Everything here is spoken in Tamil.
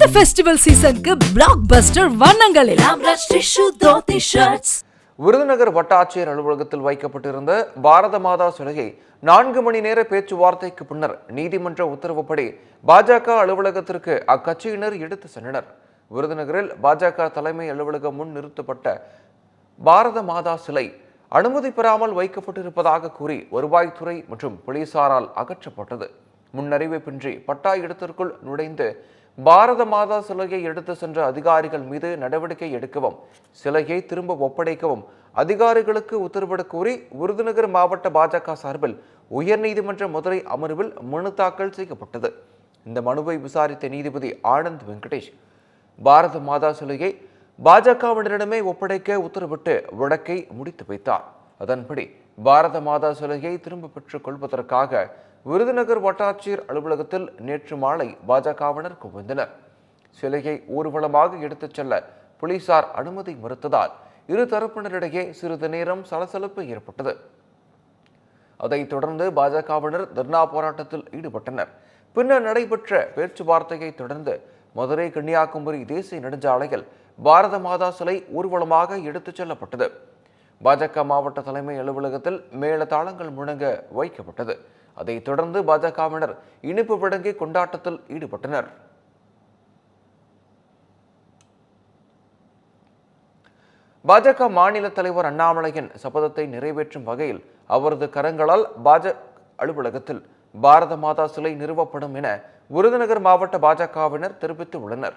இந்த ஃபெஸ்டிவல் சீசனுக்கு பிளாக் பஸ்டர் வண்ணங்களில். விருதுநகர் வட்டாட்சியர் அலுவலகத்தில் வைக்கப்பட்டிருந்த பாரத மாதா சிலையை நான்கு மணி நேர பேச்சுவார்த்தைக்கு பின்னர் நீதிமன்ற உத்தரவுப்படி பாஜக அலுவலகத்திற்கு அக்கட்சியினர் எடுத்து சென்றனர். விருதுநகரில் பாஜக தலைமை அலுவலகம் முன் நிறுத்தப்பட்ட பாரத மாதா சிலை அனுமதி பெறாமல் வைக்கப்பட்டிருப்பதாக கூறி வருவாய்த்துறை மற்றும் போலீசாரால் அகற்றப்பட்டது. முன்னறிவிப்பின்றி பட்டா இடத்திற்குள் நுழைந்து பாரத மாதா சிலையை எடுத்து சென்ற அதிகாரிகள் மீது நடவடிக்கை எடுக்கவும் சிலையை திரும்ப ஒப்படைக்கவும் அதிகாரிகளுக்கு உத்தரவிடக் கோரி விருதுநகர் மாவட்ட பாஜக சார்பில் உயர்நீதிமன்ற மதுரை அமர்வில் மனு தாக்கல் செய்யப்பட்டது. இந்த மனுவை விசாரித்த நீதிபதி ஆனந்த் வெங்கடேஷ் பாரத மாதா சிலையை பாஜகவினரிடமே ஒப்படைக்க உத்தரவிட்டு வழக்கை முடித்து வைத்தார். அதன்படி பாரத மாதா சிலையை திரும்ப பெற்றுக் கொள்வதற்காக விருதுநகர் வட்டாட்சியர் அலுவலகத்தில் நேற்று மாலை பாஜகவினர் குவிந்தனர். சிலையை ஊர்வலமாக எடுத்துச் செல்ல போலீசார் அனுமதி மறுத்ததால் இரு தரப்பினரிடையே சிறிது நேரம் சலசலப்பு ஏற்பட்டது. அதைத் தொடர்ந்து பாஜகவினர் தர்ணா போராட்டத்தில் ஈடுபட்டனர். பின்னர் நடைபெற்ற பேச்சுவார்த்தையை தொடர்ந்து மதுரை கன்னியாகுமரி தேசிய நெடுஞ்சாலையில் பாரத மாதா சிலை ஊர்வலமாக எடுத்துச் செல்லப்பட்டது. பாஜக மாவட்ட தலைமை அலுவலகத்தில் மேலதாளங்கள் முழங்க வைக்கப்பட்டது. அதைத் தொடர்ந்து பாஜகவினர் இனிப்பு வழங்கி கொண்டாட்டத்தில் ஈடுபட்டனர். பாஜக மாநில தலைவர் அண்ணாமலையின் சபதத்தை நிறைவேற்றும் வகையில் அவரது கரங்களால் பாஜக அலுவலகத்தில் பாரத மாதா சிலை நிறுவப்படும் என விருதுநகர் மாவட்ட பாஜகவினர் தெரிவித்துள்ளனர்.